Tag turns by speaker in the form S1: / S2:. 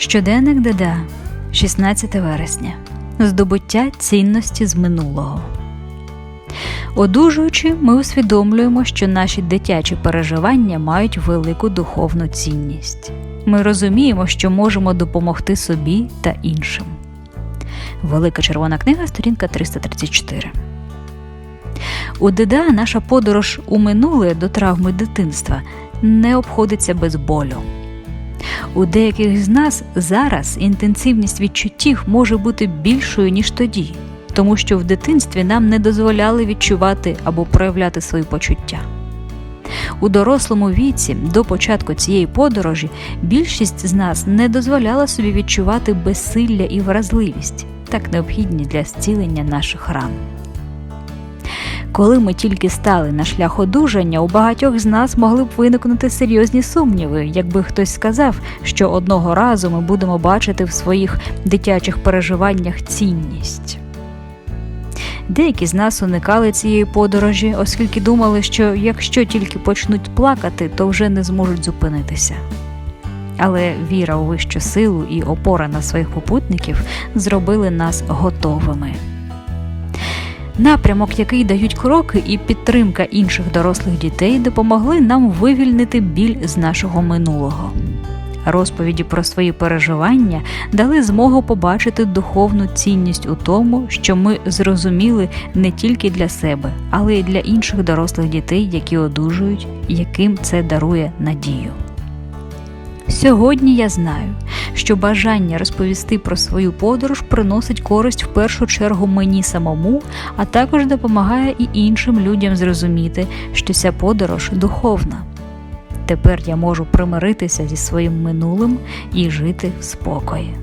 S1: Щоденник Деда, 16 вересня. Здобуття цінності з минулого. Одужуючи, ми усвідомлюємо, що наші дитячі переживання мають велику духовну цінність. Ми розуміємо, що можемо допомогти собі та іншим. Велика червона книга, сторінка 334. У Деда наша подорож у минуле до травми дитинства не обходиться без болю. У деяких з нас зараз інтенсивність відчуттів може бути більшою, ніж тоді, тому що в дитинстві нам не дозволяли відчувати або проявляти свої почуття. У дорослому віці до початку цієї подорожі більшість з нас не дозволяла собі відчувати безсилля і вразливість, так необхідні для зцілення наших ран. Коли ми тільки стали на шлях одужання, у багатьох з нас могли б виникнути серйозні сумніви, якби хтось сказав, що одного разу ми будемо бачити в своїх дитячих переживаннях цінність. Деякі з нас уникали цієї подорожі, оскільки думали, що якщо тільки почнуть плакати, то вже не зможуть зупинитися. Але віра у вищу силу і опора на своїх попутників зробили нас готовими. Напрямок, який дають кроки, і підтримка інших дорослих дітей допомогли нам вивільнити біль з нашого минулого. Розповіді про свої переживання дали змогу побачити духовну цінність у тому, що ми зрозуміли не тільки для себе, але й для інших дорослих дітей, які одужують, яким це дарує надію. Сьогодні я знаю, що бажання розповісти про свою подорож приносить користь в першу чергу мені самому, а також допомагає і іншим людям зрозуміти, що ця подорож духовна. Тепер я можу примиритися зі своїм минулим і жити в спокої.